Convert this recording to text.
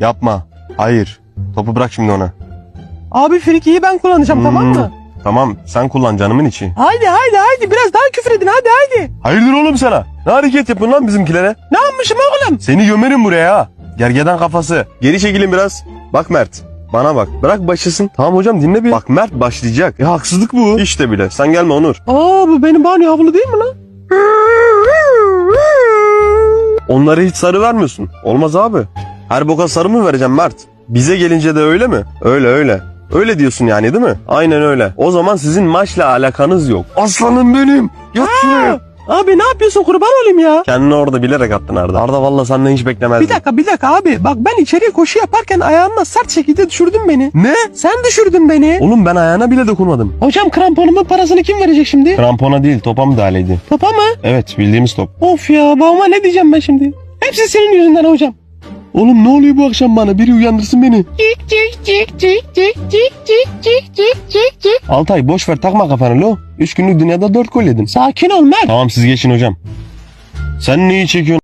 Yapma. Hayır. Topu bırak şimdi ona. Abi frikiyi ben kullanacağım tamam mı? Tamam sen kullan canımın içi. Haydi haydi haydi biraz daha küfür edin hadi haydi. Hayırdır oğlum sana? Ne hareket yapın lan bizimkilere? Ne yapmışım oğlum? Seni gömerim buraya ha. Gergedan kafası. Geri çekilin biraz. Bak Mert. Bana bak. Bırak başlasın. Tamam hocam dinle bir. Bak Mert başlayacak. Ya haksızlık bu. İşte bile. Sen gelme Onur. Aa bu benim bani havlu değil mi lan? Onlara hiç sarı vermiyorsun. Olmaz abi. Her boka sarı mı vereceğim Mert? Bize gelince de öyle mi? Öyle öyle. Öyle diyorsun yani değil mi? Aynen öyle. O zaman sizin maçla alakanız yok. Aslanım benim. Yat şuraya. Abi ne yapıyorsun kurban olayım ya? Kendini orada bilerek attın Arda. Arda valla senden hiç beklemezdim. Bir dakika bir dakika abi bak ben içeriye koşu yaparken ayağımla sert şekilde düşürdün beni. Ne? Sen düşürdün beni. Oğlum ben ayağına bile dokunmadım. Hocam kramponumun parasını kim verecek şimdi? Krampona değil topa müdahaleydi. Topa mı? Evet bildiğimiz top. Of ya babama ne diyeceğim ben şimdi? Hepsi senin yüzünden hocam. Oğlum ne oluyor bu akşam bana? Biri uyandırsın beni. Cik cik cik cik cik cik cik cik cik cik cik. Altay boş ver takma kafanı lo. Üç günlük dünyada dört gol yedin. Sakin ol Mert. Tamam siz geçin hocam. Sen neyi çekiyorsun?